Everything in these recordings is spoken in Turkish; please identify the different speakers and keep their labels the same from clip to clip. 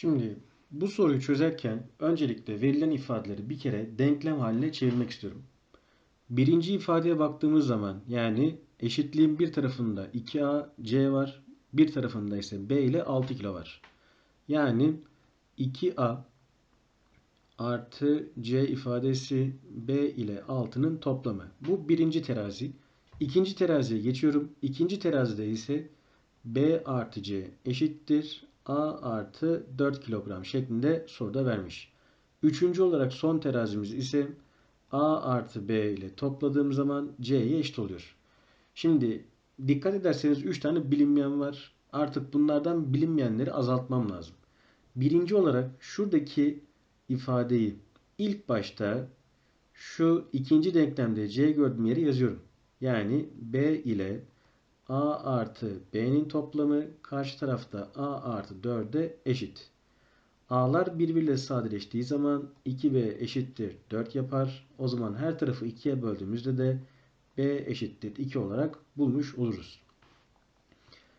Speaker 1: Şimdi bu soruyu çözerken öncelikle verilen ifadeleri bir kere denklem haline çevirmek istiyorum. Birinci ifadeye baktığımız zaman yani eşitliğin bir tarafında 2a c var, bir tarafında ise b ile 6 kilo var. Yani 2a artı c ifadesi b ile 6'nın toplamı. Bu birinci terazi. İkinci teraziye geçiyorum. İkinci terazide ise b artı c eşittir a artı 4 kilogram şeklinde soruda vermiş. Üçüncü olarak son terazimiz ise a artı b ile topladığım zaman c'ye eşit oluyor. Şimdi dikkat ederseniz 3 tane bilinmeyen var. Artık bunlardan bilinmeyenleri azaltmam lazım. Birinci olarak şuradaki ifadeyi ilk başta şu ikinci denklemde c gördüğüm yere yazıyorum. Yani b ile a artı b'nin toplamı karşı tarafta a artı 4'e eşit. a'lar birbiriyle sadeleştiği zaman 2b eşittir 4 yapar. O zaman her tarafı 2'ye böldüğümüzde de b eşittir 2 olarak bulmuş oluruz.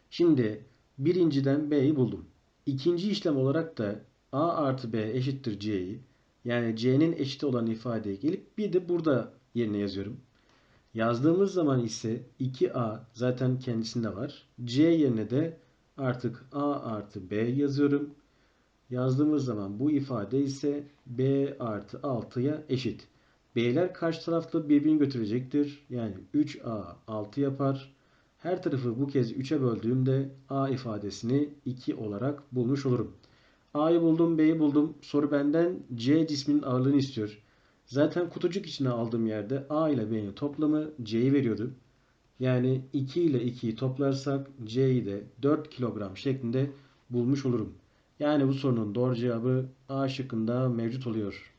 Speaker 1: Şimdi birinciden b'yi buldum. İkinci işlem olarak da a artı b eşittir c'yi yani c'nin eşit olan ifadeye gelip bir de burada yerine yazıyorum. Yazdığımız zaman ise 2a zaten kendisinde var. c yerine de artık a artı b yazıyorum. Yazdığımız zaman bu ifade ise b artı 6'ya eşit. b'ler karşı tarafta birbirini götürecektir. Yani 3a 6 yapar. Her tarafı bu kez 3'e böldüğümde a ifadesini 2 olarak bulmuş olurum. a'yı buldum, b'yi buldum. Soru benden c cisminin ağırlığını istiyor. Zaten kutucuk içine aldığım yerde A ile B'nin toplamı C'yi veriyordu. Yani 2 ile 2'yi toplarsak C'yi de 4 kilogram şeklinde bulmuş olurum. Yani bu sorunun doğru cevabı A şıkkında mevcut oluyor.